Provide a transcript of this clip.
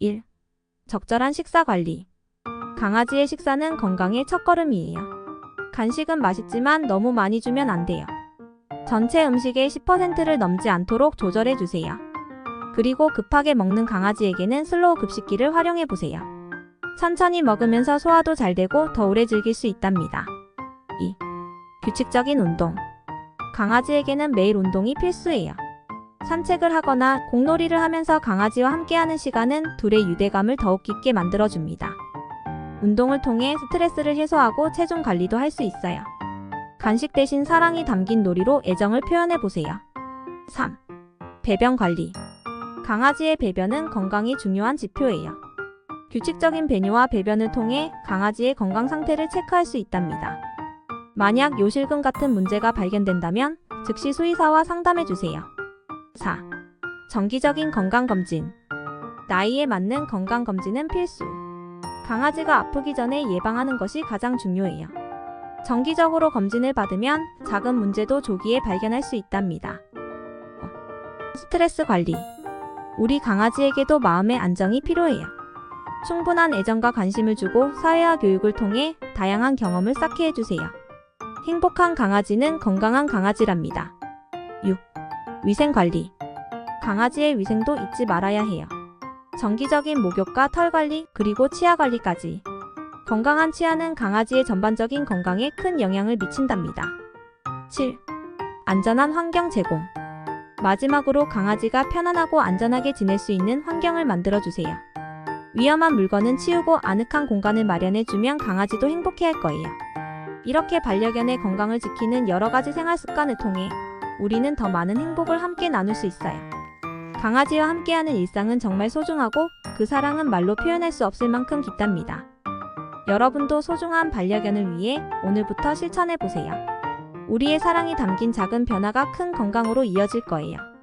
1. 적절한 식사 관리. 강아지의 식사는 건강의 첫걸음이에요. 간식은 맛있지만 너무 많이 주면 안 돼요. 전체 음식의 10%를 넘지 않도록 조절해 주세요. 그리고 급하게 먹는 강아지에게는 슬로우 급식기를 활용해 보세요. 천천히 먹으면서 소화도 잘 되고 더 오래 즐길 수 있답니다. 2. 규칙적인 운동. 강아지에게는 매일 운동이 필수예요. 산책을 하거나 공놀이를 하면서 강아지와 함께하는 시간은 둘의 유대감을 더욱 깊게 만들어줍니다. 운동을 통해 스트레스를 해소하고 체중 관리도 할 수 있어요. 간식 대신 사랑이 담긴 놀이로 애정을 표현해 보세요. 3. 배변 관리. 강아지의 배변은 건강이 중요한 지표예요. 규칙적인 배뇨와 배변을 통해 강아지의 건강 상태를 체크할 수 있답니다. 만약 요실금 같은 문제가 발견된다면 즉시 수의사와 상담해 주세요. 4. 정기적인 건강검진. 나이에 맞는 건강검진은 필수. 강아지가 아프기 전에 예방하는 것이 가장 중요해요. 정기적으로 검진을 받으면 작은 문제도 조기에 발견할 수 있답니다. 어, 스트레스 관리. 우리 강아지에게도 마음의 안정이 필요해요. 충분한 애정과 관심을 주고 사회화 교육을 통해 다양한 경험을 쌓게 해주세요. 행복한 강아지는 건강한 강아지랍니다. 6. 위생 관리. 강아지의 위생도 잊지 말아야 해요. 정기적인 목욕과 털 관리, 그리고 치아 관리까지. 건강한 치아는 강아지의 전반적인 건강에 큰 영향을 미친답니다. 7. 안전한 환경 제공. 마지막으로 강아지가 편안하고 안전하게 지낼 수 있는 환경을 만들어 주세요. 위험한 물건은 치우고 아늑한 공간을 마련해 주면 강아지도 행복해 할 거예요. 이렇게 반려견의 건강을 지키는 여러 가지 생활 습관을 통해 우리는 더 많은 행복을 함께 나눌 수 있어요. 강아지와 함께하는 일상은 정말 소중하고 그 사랑은 말로 표현할 수 없을 만큼 깊답니다. 여러분도 소중한 반려견을 위해 오늘부터 실천해 보세요. 우리의 사랑이 담긴 작은 변화가 큰 건강으로 이어질 거예요.